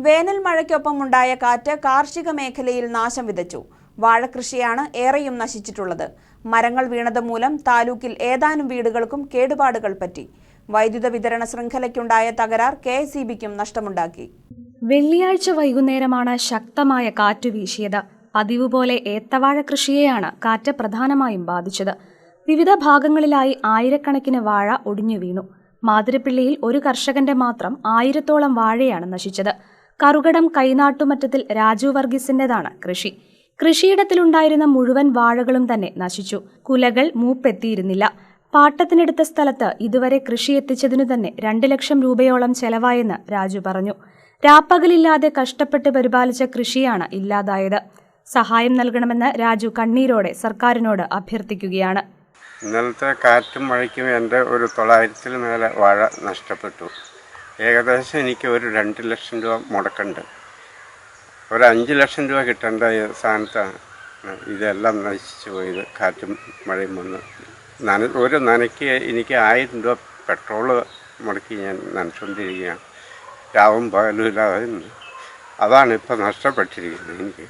വേനൽ മഴയ്ക്കൊപ്പമുണ്ടായ കാറ്റ് കാർഷിക മേഖലയിൽ നാശം വിതച്ചു. വാഴകൃഷിയാണ് ഏറെയും നശിച്ചിട്ടുള്ളത്. മരങ്ങൾ വീണത് മൂലം താലൂക്കിൽ ഏതാനും വീടുകൾക്കും കേടുപാടുകൾ പറ്റി. വൈദ്യുത വിതരണ ശൃംഖലയ്ക്കുണ്ടായ തകരാർ കെ എസ് ബിക്കും നഷ്ടമുണ്ടാക്കി. വെള്ളിയാഴ്ച വൈകുന്നേരമാണ് ശക്തമായ കാറ്റ് വീശിയത്. പതിവ് പോലെ ഏത്തവാഴ കൃഷിയെയാണ് കാറ്റ് പ്രധാനമായും ബാധിച്ചത്. വിവിധ ഭാഗങ്ങളിലായി ആയിരക്കണക്കിന് വാഴ ഒടിഞ്ഞു വീണു. മാതിരപ്പിള്ളിയിൽ ഒരു കർഷകന്റെ മാത്രം ആയിരത്തോളം വാഴയാണ് നശിച്ചത്. കറുകടം കൈനാട്ടുമറ്റത്തിൽ രാജു വർഗീസിന്റേതാണ് കൃഷി. കൃഷിയിടത്തിലുണ്ടായിരുന്ന മുഴുവൻ വാഴകളും തന്നെ നശിച്ചു. കുലകൾ മൂപ്പെത്തിയിരുന്നില്ല. പാട്ടത്തിനെടുത്ത സ്ഥലത്ത് ഇതുവരെ കൃഷി എത്തിച്ചതിനു തന്നെ രണ്ട് ലക്ഷം രൂപയോളം ചെലവായെന്ന് രാജു പറഞ്ഞു. രാപ്പകലില്ലാതെ കഷ്ടപ്പെട്ട് പരിപാലിച്ച കൃഷിയാണ് ഇല്ലാതായത്. സഹായം നൽകണമെന്ന് രാജു കണ്ണീരോടെ സർക്കാരിനോട് അഭ്യർത്ഥിക്കുകയാണ്. ഇന്നലത്തെ കാറ്റും മഴയ്ക്കും എന്റെ ഒരു തൊള്ളായിരത്തിൽ മേലെ വാഴ നഷ്ടപ്പെട്ടു. ഏകദേശം എനിക്ക് ഒരു രണ്ട് ലക്ഷം രൂപ മുടക്കുണ്ട് ഒരു അഞ്ച് ലക്ഷം രൂപ കിട്ടേണ്ട സ്ഥാനത്താണ് ഇതെല്ലാം നശിച്ചു പോയത് കാറ്റും മഴയും വന്ന്. നന ഒരു നനയ്ക്ക് എനിക്ക് ആയിരം രൂപ പെട്രോൾ മുടക്കി ഞാൻ നനച്ചുകൊണ്ടിരിക്കുകയാണ് രാവും പകലും ഇല്ലാതെ. അതാണ് ഇപ്പം നഷ്ടപ്പെട്ടിരിക്കുന്നത് എനിക്ക്.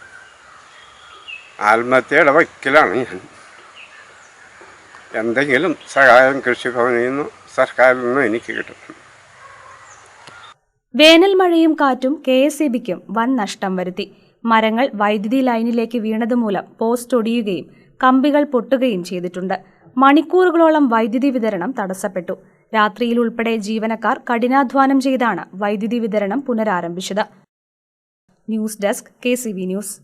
ആത്മഹത്യയുടെ വക്കിലാണ് ഞാൻ. എന്തെങ്കിലും സഹായം കൃഷിഭവനിൽ നിന്നും സർക്കാരിൽ നിന്നും എനിക്ക് കിട്ടും. വേനൽ മഴയും കാറ്റും കെ എസ് ഇ ബിക്കും വൻ നഷ്ടം വരുത്തി. മരങ്ങൾ വൈദ്യുതി ലൈനിലേക്ക് വീണതുമൂലം പോസ്റ്റ് ഒടിയുകയും കമ്പികൾ പൊട്ടുകയും ചെയ്തിട്ടുണ്ട്. മണിക്കൂറുകളോളം വൈദ്യുതി വിതരണം തടസ്സപ്പെട്ടു. രാത്രിയിൽ ഉൾപ്പെടെ ജീവനക്കാർ കഠിനാധ്വാനം ചെയ്താണ് വൈദ്യുതി വിതരണം പുനരാരംഭിച്ചത്. News desk K news.